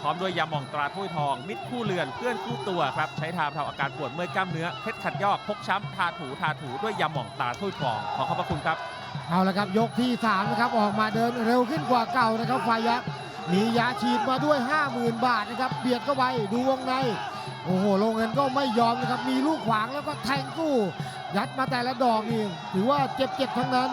พร้อมด้วยยาหม่องตราถ้วยทอง มิตรคู่เรือนเพื่อนคู่ตัวครับใช้ทาบรรเทาอาการปวดเมื่อยกล้ามเนื้อเคล็ดขัดยอกพกช้ำทาถูทาถูด้วยยาหม่องตราถ้วยทอง ขอขอบพระคุณครับเอาละครับยกที่3นะครับออกมาเดินเร็วขึ้นกว่าเก่านะครับฝ่ายยักษ์มียาฉีดมาด้วย 50,000 บาทนะครับเบียดเข้าไปดูวงในโอ้โหลงเงินก็ไม่ยอมนะครับมีลูกขวางแล้วก็แทงสู้ยัดมาแต่ละดอกนี่ถือว่าเจ็บๆทั้งนั้น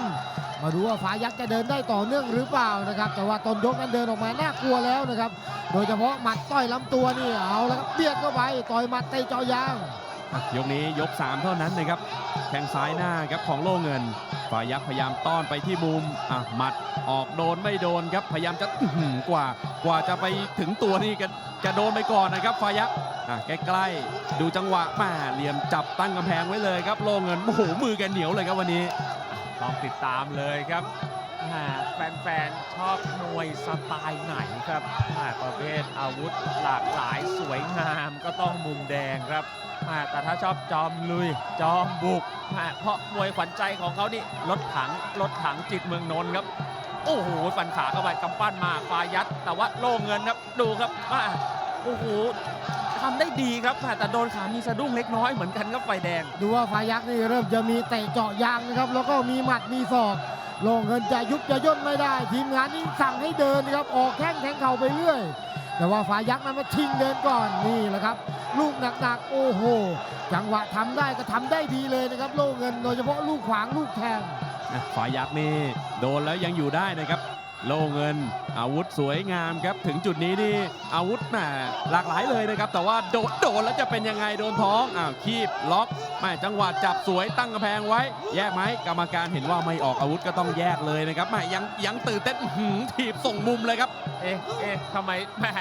มาดูว่าฝ่ายยักษ์จะเดินได้ต่อเนื่องหรือเปล่านะครับ แต่ว่าตอนยกนั้นเดินออกมาน่ากลัวแล้วนะครับ โดยเฉพาะหมัดต่อยลำตัวนี่เอาแล้วครับเบียดเข้าไปต่อยหมัดเตะจอยาง ยกนี้ยก 3 เท่านั้นนะครับแข้งซ้ายหน้าครับของโล่เงินฝ่ายยักษ์พยายามต้อนไปที่มุมอะหมัดออกโดนไม่โดนครับพยายามจะหือกว่ากว่าจะไปถึงตัวนี่แกแกโดนไปก่อนนะครับฝ่ายยักษ์อะใกล้ๆดูจังหวะแม่เหลี่ยมจับตั้งกำแพงไว้เลยครับโล่เงินโอ้โหมือแกเหนียวเลยครับวันนี้ ต้องติดตามเลยครับอ่าแฟนๆ ชอบมวยสไตล์ไหนครับประเภทอาวุธหลากหลายสวยงามก็ต้องมุมแดงครับอ่าแต่ถ้าชอบจอมลุย จอมบุกอ่าเพราะมวยขวัญใจของเขานี่รถถังรถถังจิตเมืองนนท์ครับ โอ้โหฟันขาเข้าไปกำปั้นมาฟายัด แต่ว่าโล่เงินครับ ดูครับอ่าโอ้โห ทำได้ดีครับอ่าแต่โดนขามีสะดุ้งเล็กน้อยเหมือนกันครับไฟแดง ดูว่าฝ่ายยักษ์นี่เริ่มจะมีเตะเจาะยางนะครับ แล้วก็มีหมัดมีศอกลงเงินจะยุบจะย่นไม่ได้ ทีมงานนี่สั่งให้เดินนะครับออกแข้งแทงเข่าไปเรื่อย แต่ว่าฝ่ายยักษ์นั้นมาชิงเดินก่อนนี่แหละครับ ลูกหนักๆโอ้โห จังหวะทำได้ก็ทำได้ดีเลยนะครับ โล่เงินโดยเฉพาะลูกขวางลูกแทงอะฝ่ายยักษ์นี่โดนแล้วยังอยู่ได้นะครับ โล่เงิน อาวุธสวยงามครับ ถึงจุดนี้นี่อาวุธแหมหลากหลายเลยนะครับ แต่ว่าโดนโดนแล้วจะเป็นยังไงโดนท้องอ้าวคีบล็อกแม่จังหวะจับสวยตั้งกำแพงไว้ แยกไหมกรรมการเห็นว่าไม่ออกอาวุธก็ต้องแยกเลยนะครับแม่ยังยังตื่นเต้นหือถีบส่งมุมเลยครับ เอ๊ะเอ๊ะทำไมแม่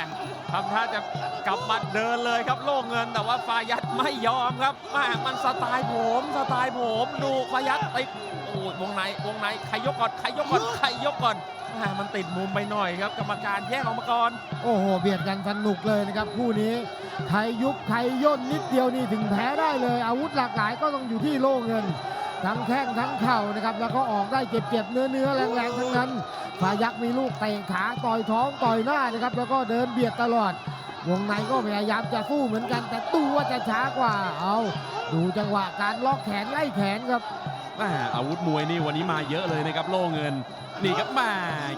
ทำท่าจะกลับมาเดินเลยครับ โล่เงินแต่ว่าฟายัดไม่ยอมครับแม่มันสไตล์ผมสไตล์ผมดูฟายัดติดโอ้ยวงในวงในใครยกก่อนใครยกก่อนใครยกก่อนมันติดมุมไปหน่อยครับ กรรมการแยกออกมาก่อน โอ้โห เบียดกันสนุกเลยนะครับ คู่นี้ใครยุบใครย่นนิดเดียวนี่ถึงแพ้ได้เลย อาวุธหลากหลายก็ต้องอยู่ที่โล่เงิน ทั้งแข้งทั้งเข่านะครับ แล้วก็ออกได้เจ็บๆเนื้อเนื้อๆแรงๆทั้งนั้นฟายักษ์มีลูกเตะขาต่อยท้องต่อยหน้านะครับ แล้วก็เดินเบียดตลอด วงในก็พยายามจะสู้เหมือนกัน แต่ตู้ว่าจะช้ากว่า เอา ดูจังหวะการล็อกแขนไล่แขนครับ อาวุธมวยนี่วันนี้มาเยอะเลยนะครับโล่เงิน นี่ครับมา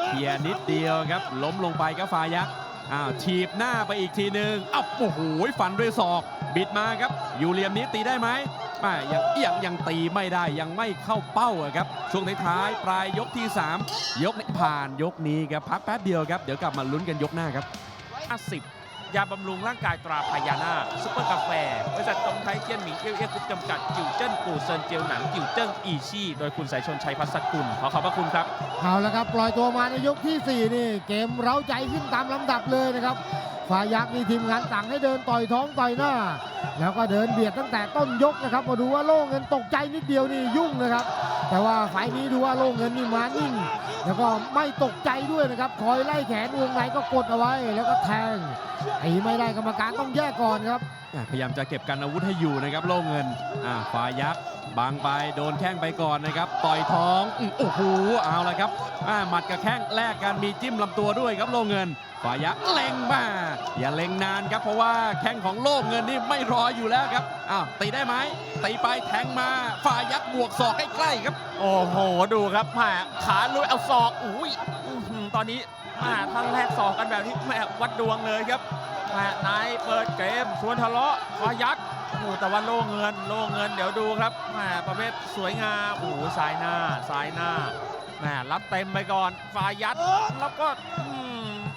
เคลียนิดเดียวครับ ล้มลงไปก็ฟายักอ้าวถีบหน้าไปอีกทีหนึ่งอ้าวโอ้โหฟันด้วยศอก บิดมาครับ อยู่เหลี่ยมนี้ตีได้ไหมแม่ยังยังยังตีไม่ได้ยังไม่เข้าเป้าครับ ช่วงท้ายปลายยกที่ 3 ยกนี้ผ่านยกนี้ครับพักแป๊บเดียวครับ เดี๋ยวกลับมาลุ้นกันยกหน้าครับ50 ยาบำรุงร่างกายตราพญานาซุปเปอร์กาแฟบริษัทตรงไทยเจียนหมิงเอี้ยวเอี้ยกรุ๊ปจำกัด จิวเจิ้นปูเซินเจียวหนัง จิวเจิ้งอีชี่ โดยคุณสายชนชัยพัสกุล ขอขอบพระคุณครับ เอาละครับ ปล่อยตัวมาในยกทีสี่4 นี่ เกมเร้าใจขึ้นตามลำดับเลยนะครับ ฝ่ายยักษ์นี่ทีมงานสั่งให้เดินต่อยท้องต่อยหน้า แล้วก็เดินเบียดตั้งแต่ต้นยกนะครับมาดูว่าโล่เงินตกใจนิดเดียวนี่ยุ่งนะครับ แต่ว่าฝ่ายนี้ดูว่าโล่เงินนี่มานิ่ง แล้วก็ไม่ตกใจด้วยนะครับคอยไล่แขนวงในก็กดเอาไว้ แล้วก็แทงตีไม่ได้กรรมการต้องแยกก่อนครับ พยายามจะเก็บกันอาวุธให้อยู่นะครับโล่เงินอ่าฟ้ายักษ์ บังไปโดนแข้งไปก่อนนะครับ ต่อยท้องโอ้โหเอาละครับหมัดกับแข้งแลกกันมีจิ้มลำตัวด้วยครับโล่เงินฟ้ายักษ์เล็งมาอย่าเล็งนานครับเพราะว่าแข้งของโล่เงินนี่ไม่รออยู่แล้วครับอ้าวตีได้ไหมตีไปแทงมาฟ้ายักษ์บวกศอกใกล้ๆครับ โอ้โหดูครับแหมขาลุยเอาศอกอุ้ยตอนนี้แหมท่านแรกศอกกันแบบนี้แหมวัดดวงเลยครับแหมนายเปิดเกมชวนทะเลาะฟายัดโอ้แต่ว่าโล่เงินโล่เงินเดี๋ยวดูครับแหมประเภทสวยงามโอ้โหซ้ายหน้าซ้ายหน้าแหมรับเต็มไปก่อนฟายัดแล้วก็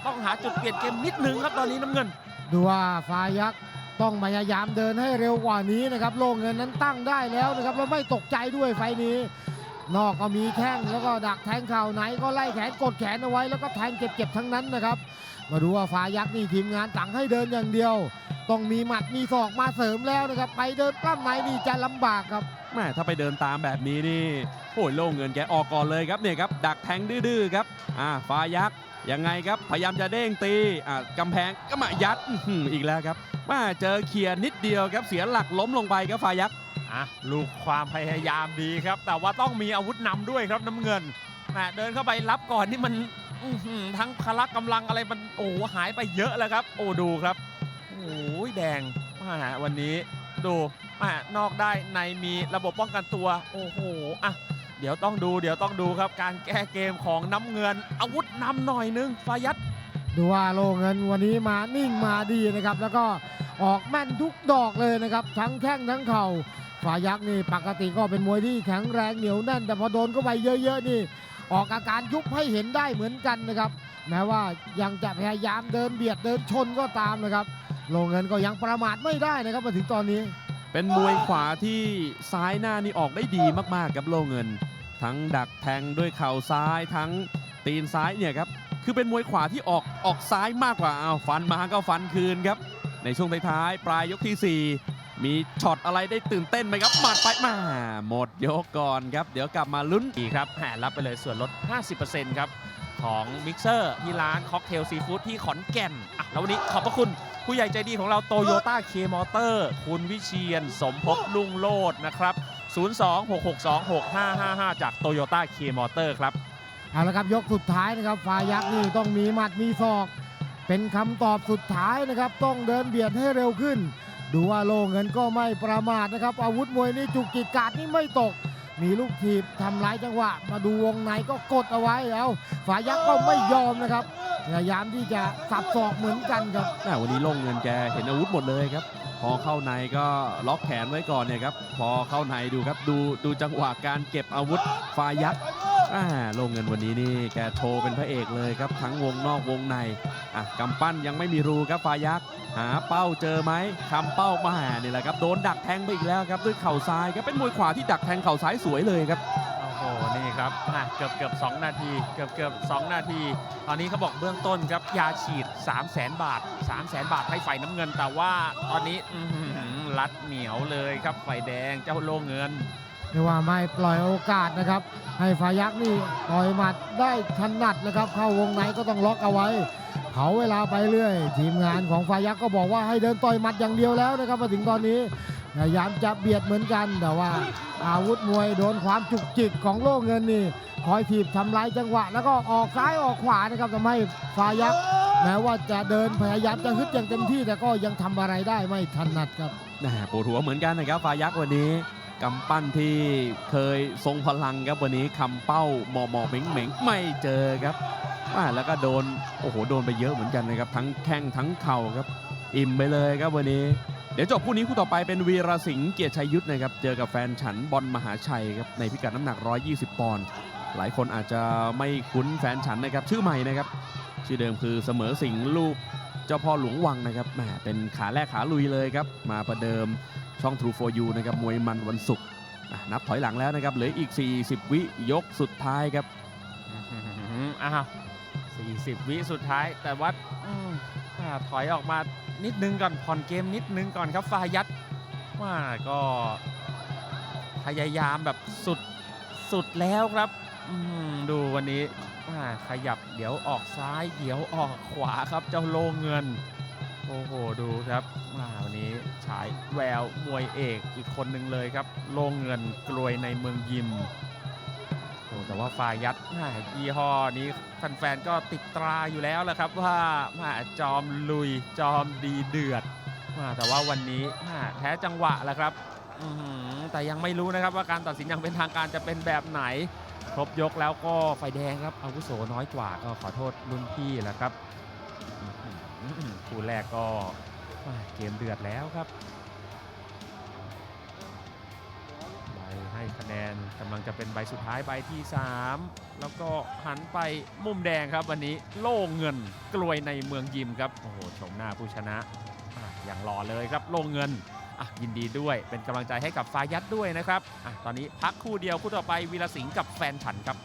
ต้องหาจุดเปลี่ยนเกมนิดนึงครับตอนนี้น้ำเงิน ดูว่าฟ้ายักษ์ต้องพยายามเดินให้เร็วกว่านี้นะครับโล่เงินนั้นตั้งได้แล้วนะครับแล้วไม่ตกใจด้วยไฟนี้ นอกก็มีแข้งแล้วก็ดักแทงเข่าไหนก็ไล่แขนกดแขนเอาไว้แล้วก็แทงเจ็บๆทั้งนั้นนะครับ มาดูว่าฟ้ายักษ์นี่ทีมงานสั่งให้เดินอย่างเดียว ต้องมีหมัดมีศอกมาเสริมแล้วนะครับไปเดินปล้ำในนี่จะลำบากครับแม่ถ้าไปเดินตามแบบนี้นี่โอ้ยโล่งเงินแกออกก่อนเลยครับเนี่ยครับดักแทงดื้อๆครับอ่าฟ้ายักษ์ยังไงครับพยายามจะเด้งตีอ่ากำแพงก็มายัดอื้อหืออีกแล้วครับแมาเจอเขียนิดเดียวครับเสียหลักล้มลงไปครับฟ้ายักษ์อะลูกความพยายามดีครับ แต่ว่าต้องมีอาวุธนำด้วยครับน้ำเงินแหมเดินเข้าไปรับก่อนนี่มันอื้อหือทั้งพละกำลังอะไรมันโอ้โหหายไปเยอะแล้วครับ โอ้ดูครับ โอ้ยแดงมาวันนี้ดูมานอกได้ในมีระบบป้องกันตัว โอ้โหอะเดี๋ยวต้องดูเดี๋ยวต้องดูครับการแก้เกมของน้ำเงิน อาวุธนำหน่อยนึงฟายัดดูว่าโลเงินวันนี้มานิ่งมาดีนะครับ แล้วก็ออกแม่นทุกดอกเลยนะครับ ทั้งแข้งทั้งเข่าฝ่ายักษ์นี่ปกติก็เป็นมวยที่แข็งแรงเหนียวแน่น แต่พอโดนเข้าไปเยอะๆนี่ ออกอาการยุบให้เห็นได้เหมือนกันนะครับ แม้ว่ายังจะพยายามเดินเบียดเดินชนก็ตามนะครับ โลเงินก็ยังประมาทไม่ได้นะครับมาถึงตอนนี้ เป็นมวยขวาที่ซ้ายหน้านี่ออกได้ดีมากๆครับโล่เงิน ทั้งดักแทงด้วยเข่าซ้ายทั้งตีนซ้ายเนี่ยครับคือเป็นมวยขวาที่ออกออกซ้ายมากกว่าเอาวฟันมาก็ฟันคืนครับ ในช่วงท้ายๆปลายยกทีสี่ 4 มีช็อตอะไรได้ตื่นเต้นไหมครับหมัดไปมาหมดยกก่อนครับ เดี๋ยวกลับมาลุ้นดีครับแหมรับไปเลยส่วนลด 50%ครับ ของมิกเซอร์ที่ร้านค็อกเทลซีฟู้ดที่ขอนแก่นอะแล้ววันนี้ขอบพระคุณผู้ใหญ่ใจดีของเราโตโยต้าเคมอเตอร์คุณวิเชียน สมภพลุงโลดนะครับ 026626555 จากโตโยต้าเคมอเตอร์ครับ เอาละครับยกสุดท้ายนะครับฝ่ายยักษ์นี่ต้องมีหมัดมีศอก เป็นคำตอบสุดท้ายนะครับ ต้องเดินเบียดให้เร็วขึ้น ดูว่าโลเงินก็ไม่ประมาทนะครับ อาวุธมวยนี่จุกจิกกาดนี่ไม่ตก มีลูกทีบทำร้ายจังหวะ มาดูวงในก็กดเอาไว้แล้วฝ่ายยักษ์ก็ไม่ยอมนะครับพยายามที่จะสับศอกเหมือนกันครับอ่าวันนี้ลงเงินแกเห็นอาวุธหมดเลยครับ พอเข้าในก็ล็อกแขนไว้ก่อนเนี่ยครับ พอเข้าในดูครับดูดูจังหวะการเก็บอาวุธฝ่ายักษ์ อ่าลงเงินวันนี้นี่แกโชว์เป็นพระเอกเลยครับ ทั้งวงนอกวงในอะกำปั้นยังไม่มีรูครับฟายักษ์หาเป้าเจอไหมคำเป้ามานี่แหละครับโดนดักแทงไปอีกแล้วครับด้วยเข่าซ้ายครับเป็นมวยขวาที่ดักแทงเข่าซ้ายสวยเลยครับโอ้โหนี่ครับอะเกือบเกือบ2นาทีเกือบเกือบ2นาที ตอนนี้เขาบอกเบื้องต้นครับยาฉีด 3 0 0แสนบาท 3 0 0แสนบาทให้ไฟน้ำเงิน แต่ว่าตอนนี้อื้อหือรัดเหนียวเลยครับไฟแดงเจ้าโลเงิน ไม่ว่าไม่ปล่อยโอกาสนะครับ ให้ฟายักษ์นี่ต่อยหมัดได้ถนัดนะครับ เข้าวงในก็ต้องล็อกเอาไว้เผาเวลาไปเรื่อย ทีมงานของฟายักษ์ก็บอกว่าให้เดินต่อยหมัดอย่างเดียวแล้วนะครับมาถึงตอนนี้พยายามจะเบียดเหมือนกัน แต่ว่าอาวุธมวยโดนความจุกจิกของโลกเงินนี่คอยถีบทำลายจังหวะ แล้วก็ออกซ้ายออกขวานะครับทำให้ฟายักษ์แม้ว่าจะเดินพยายามจะฮึดอย่างเต็มที่ แต่ก็ยังทำอะไรได้ไม่ถนัดครับนะปวดหัวเหมือนกันนะครับฟายักษ์วันนี้ กำปั้นที่เคยทรงพลังครับวันนี้คำเป้าหมอหมอเหม่งเหม่งไม่เจอครับอ่าแล้วก็โดนโอ้โหโดนไปเยอะเหมือนกันนะครับทั้งแข้งทั้งเข่าครับ อิ่มไปเลยครับวันนี้ เดี๋ยวจบคู่นี้คู่ต่อไปเป็นวีรสิงห์เกียรติชัยยุทธนะครับเจอกับแฟนฉันบอลมหาชัยครับในพิกัดน้ำหนัก 120 ปอนด์หลายคนอาจจะไม่คุ้นแฟนฉันนะครับชื่อใหม่นะครับ ชื่อเดิมคือเสมอสิงห์ลูกเจ้าพ่อหลวงวังนะครับแหมเป็นขาแรกขาลุยเลยครับมาประเดิม ช่อง True for You นะครับมวยมันวันศุกร์นับถอยหลังแล้วนะครับเหลืออีก 40 วิยกสุดท้ายครับอ้าว40 วิสุดท้าย แต่ว่าอถอยออกมานิดนึงก่อนผ่อนเกมนิดนึงก่อนครับฟายัดว่าก็พยายามแบบสุดสุดแล้วครับดูวันนี้ขยับเดี๋ยวออกซ้าย เดี๋ยวออกขวาครับเจ้าโลเงิน โอ้โห ดูครับอ่าวันนี้ฉายแววมวยเอกอีกคนหนึ่งเลยครับ โลเงินกลวยในเมืองยิมโอ้แต่ว่าฟายัดแม่ยี่ห้อนี้แฟนๆก็ติดตราอยู่แล้วแหละครับว่าม่จอมลุยจอมดีเดือดแม่แต่ว่าวันนี้แม่แพ้จังหวะแล้วครับแต่ยังไม่รู้นะครับว่าการตัดสินอย่างเป็นทางการจะเป็นแบบไหน ครบยกแล้วก็ไฟแดงครับอาวุโสน้อยกว่าก็ขอโทษรุ่นพี่แหละครับ คู่แรกก็เกมเดือดแล้วครับใบให้คะแนนกำลังจะเป็นใบสุดท้ายใบที่ 3 แล้วก็หันไปมุมแดงครับวันนี้โล่เงินกลวยในเมืองยิมครับโอ้โหชมหน้าผู้ชนะอย่างหล่อเลยครับโล่เงินยินดีด้วยเป็นกำลังใจให้กับฟายัดด้วยนะครับอตอนนี้พักคู่เดียวคู่ต่อไปวีรสิงห์กับแฟนฉันครับ